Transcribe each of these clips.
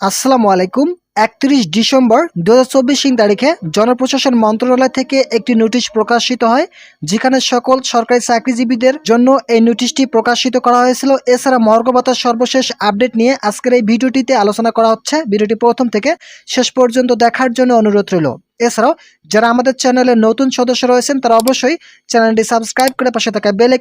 আসসালামু আলাইকুম। একত্রিশ ডিসেম্বর দু হাজার তারিখে জনপ্রশাসন মন্ত্রণালয় থেকে একটি নোটিশ প্রকাশিত হয়, যেখানে সকল সরকারি চাকরিজীবীদের জন্য এই নোটিশটি প্রকাশিত করা হয়েছিল। এছাড়া মর্গবতার সর্বশেষ আপডেট নিয়ে আজকের এই ভিডিওটিতে আলোচনা করা হচ্ছে। ভিডিওটি প্রথম থেকে শেষ পর্যন্ত দেখার জন্য অনুরোধ রইল। এছাড়াও, যারা আমাদের চ্যানেলে নতুন সদস্য রয়েছেন, তারা অবশ্যই চ্যানেলটি সাবস্ক্রাইব করে পাশে থাকা বেল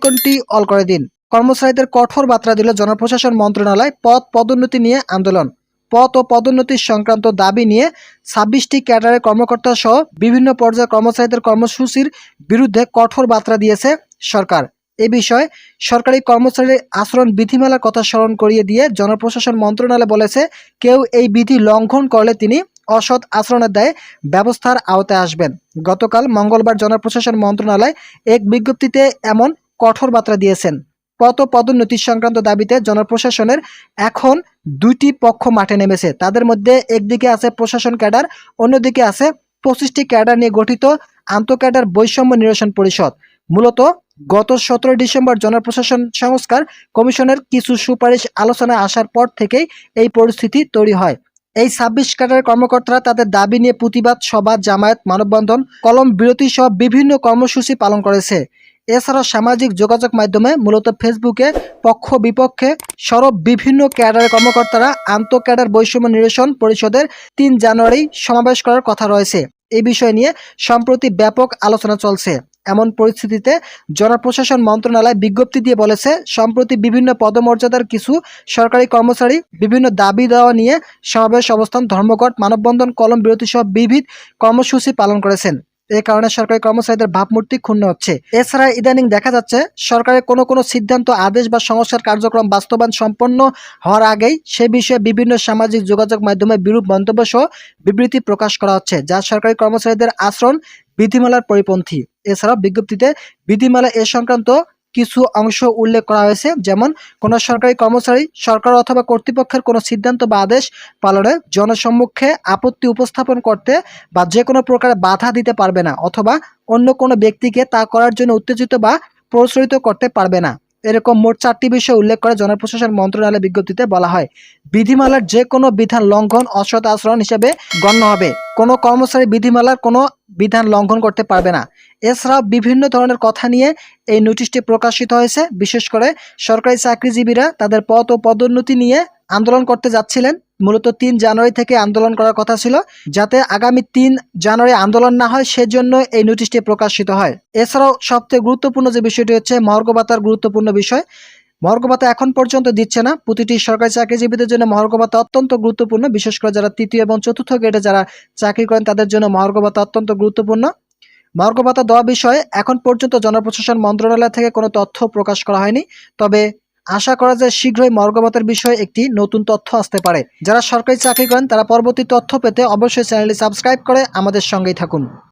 অল করে দিন। কর্মচারীদের কঠোর বার্তা দিল জনপ্রশাসন মন্ত্রণালয় পদ পদোন্নতি নিয়ে আন্দোলন। পদ ও পদোন্নতি সংক্রান্ত দাবি নিয়ে ছাব্বিশটি ক্যাডারের কর্মকর্তা সহ বিভিন্ন পর্যায়ের কর্মচারীদের কর্মসূচির বিরুদ্ধে কঠোর বার্তা দিয়েছে সরকার। এ বিষয়ে সরকারি কর্মচারীর আচরণ বিধিমালার কথা স্মরণ করিয়ে দিয়ে জনপ্রশাসন মন্ত্রণালয় বলেছে, কেউ এই বিধি লঙ্ঘন করলে তিনি অসৎ আচরণের দায়ে ব্যবস্থার আওতায় আসবেন। গতকাল মঙ্গলবার জনপ্রশাসন মন্ত্রণালয় এক বিজ্ঞপ্তিতে এমন কঠোর বার্তা দিয়েছেন। পদ পদোন্নতি সংক্রান্ত দাবিতে জনপ্রশাসনের এখন দুইটি পক্ষ মাঠে নেমেছে। তাদের মধ্যে একদিকে আছে প্রশাসন ক্যাডার, অন্যদিকে আছে পঁচিশটি ক্যাডার নিয়ে গঠিত আন্তঃ ক্যাডার বৈষম্য নিরসন পরিষদ। মূলত গত সতেরো ডিসেম্বর জনপ্রশাসন সংস্কার কমিশনের কিছু সুপারিশ আলোচনায় আসার পর থেকেই এই পরিস্থিতি তৈরি হয়। এই ছাব্বিশ ক্যাডারের কর্মকর্তারা তাদের দাবি নিয়ে প্রতিবাদ, সভা, জামায়াত, মানববন্ধন, কলম বিরতি সহ বিভিন্ন কর্মসূচি পালন করেছে। এছাড়াও সামাজিক যোগাযোগ মাধ্যমে মূলত ফেসবুকে পক্ষ বিপক্ষে সরব বিভিন্ন ক্যাডারের কর্মকর্তারা আন্তঃ ক্যাডার বৈষম্য নিরসন পরিষদের তিন জানুয়ারি সমাবেশ করার কথা রয়েছে। এই বিষয় নিয়ে সম্প্রতি ব্যাপক আলোচনা চলছে। এমন পরিস্থিতিতে জনপ্রশাসন মন্ত্রণালয় বিজ্ঞপ্তি দিয়ে বলেছে, সম্প্রতি বিভিন্ন পদমর্যাদার কিছু সরকারি কর্মচারী বিভিন্ন দাবি দেওয়া নিয়ে সমাবেশ অবস্থান ধর্মঘট, মানববন্ধন, কলম বিরতি সহ বিবিধ কর্মসূচি পালন করেছেন। এ কারণে সরকারি কর্মচারীদের ভাবমূর্তি ক্ষুণ্ণ হচ্ছে। এছাড়া ইদানিং দেখা যাচ্ছে, সরকারের কোনো কোনো সিদ্ধান্ত, আদেশ বা সংস্কার কার্যক্রম বাস্তবায়ন সম্পন্ন হওয়ার আগেই সে বিষয়ে বিভিন্ন সামাজিক যোগাযোগ মাধ্যমে বিরূপ মন্তব্য সহ বিবৃতি প্রকাশ করা হচ্ছে, যা সরকারি কর্মচারীদের আচরণ বিধিমালার পরিপন্থী। এছাড়াও বিজ্ঞপ্তিতে বিধিমালা এ সংক্রান্ত কিছু অংশ উল্লেখ করা হয়েছে, যেমন কোনো সরকারি কর্মচারী, সরকার অথবা কর্তৃপক্ষের কোনো সিদ্ধান্ত বা আদেশ পালনে জনসম্মুখে আপত্তি উপস্থাপন করতে বা যে কোনো প্রকারে বাধা দিতে পারবে না অথবা অন্য কোনো ব্যক্তিকে তা করার জন্য উত্তেজিত বা প্ররোচিত করতে পারবে না। এরকম মোট চারটি বিষয় উল্লেখ করে জনপ্রশাসন মন্ত্রণালয় বিজ্ঞপ্তিতে বলা হয়। বিধিমালার যে কোনো বিধান লঙ্ঘন, অসৎ আচরণ হিসেবে গণ্য হবে। কোনো কর্মচারী বিধিমালার কোনো বিধান লঙ্ঘন করতে পারবে না। এছাড়াও বিভিন্ন ধরনের কথা নিয়ে এই নোটিশটি প্রকাশিত হয়েছে। বিশেষ করে সরকারি চাকরিজীবীরা তাদের পদ ও পদোন্নতি নিয়ে আন্দোলন করতে যাচ্ছিলেন। মূলত তিন জানুয়ারি থেকে আন্দোলন করার কথা ছিল, যাতে আগামী তিন জানুয়ারি আন্দোলন না হয় সেজন্য এই নোটিশটি প্রকাশিত হয়। এছাড়াও সবচেয়ে গুরুত্বপূর্ণ যে বিষয়টি হচ্ছে মর্গবাতার গুরুত্বপূর্ণ বিষয়। মর্গবাতা এখন পর্যন্ত দিচ্ছে না। প্রতিটি সরকারি চাকরিজীবীদের জন্য মহার্গবাতা অত্যন্ত গুরুত্বপূর্ণ। বিশেষ করে যারা তৃতীয় এবং চতুর্থ গ্রেডে যারা চাকরি করেন, তাদের জন্য মহার্গবাতা অত্যন্ত গুরুত্বপূর্ণ। মহার্গবাতা দেওয়া বিষয়ে এখন পর্যন্ত জনপ্রশাসন মন্ত্রণালয় থেকে কোনো তথ্য প্রকাশ করা হয়নি। তবে আশা করা যায় শীঘ্রই মর্গবাতের বিষয়ে একটি নতুন তথ্য আসতে পারে। যারা সরকারি চাকরি করেন, তারা পরবর্তী তথ্য পেতে অবশ্যই চ্যানেলটি সাবস্ক্রাইব করে আমাদের সঙ্গেই থাকুন।